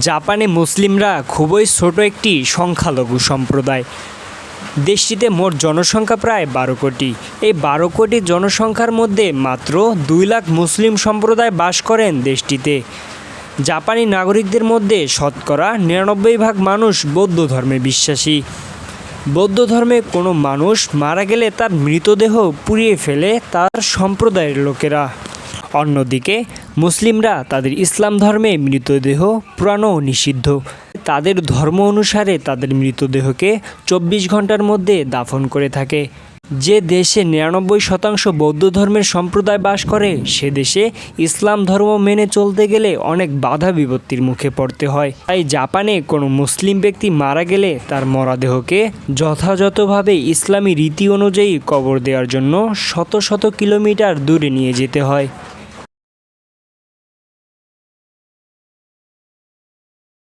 জাপানে মুসলিমরা খুবই ছোট একটি সংখ্যালঘু সম্প্রদায়। দেশটিতে মোট জনসংখ্যা প্রায় বারো কোটি। এই বারো কোটি জনসংখ্যার মধ্যে মাত্র দুই লাখ মুসলিম সম্প্রদায় বাস করেন দেশটিতে। জাপানি নাগরিকদের মধ্যে শতকরা নিরানব্বই ভাগ মানুষ বৌদ্ধ ধর্মে বিশ্বাসী। বৌদ্ধ ধর্মে কোনো মানুষ মারা গেলে তার মৃতদেহ পুড়িয়ে ফেলে তার সম্প্রদায়ের লোকেরা। অন্যদিকে, মুসলিমরা তাদের ইসলাম ধর্মে মৃতদেহ পুরানো নিষিদ্ধ। তাদের ধর্ম অনুসারে তাদের মৃতদেহকে চব্বিশ ঘণ্টার মধ্যে দাফন করে থাকে। যে দেশে নিরানব্বই শতাংশ বৌদ্ধ ধর্মের সম্প্রদায় বাস করে, সে দেশে ইসলাম ধর্ম মেনে চলতে গেলে অনেক বাধা বিপত্তির মুখে পড়তে হয়। তাই জাপানে কোনো মুসলিম ব্যক্তি মারা গেলে তার মরাদেহকে যথাযথভাবে ইসলামী রীতি অনুযায়ী কবর দেওয়ার জন্য শত শত কিলোমিটার দূরে নিয়ে যেতে হয়।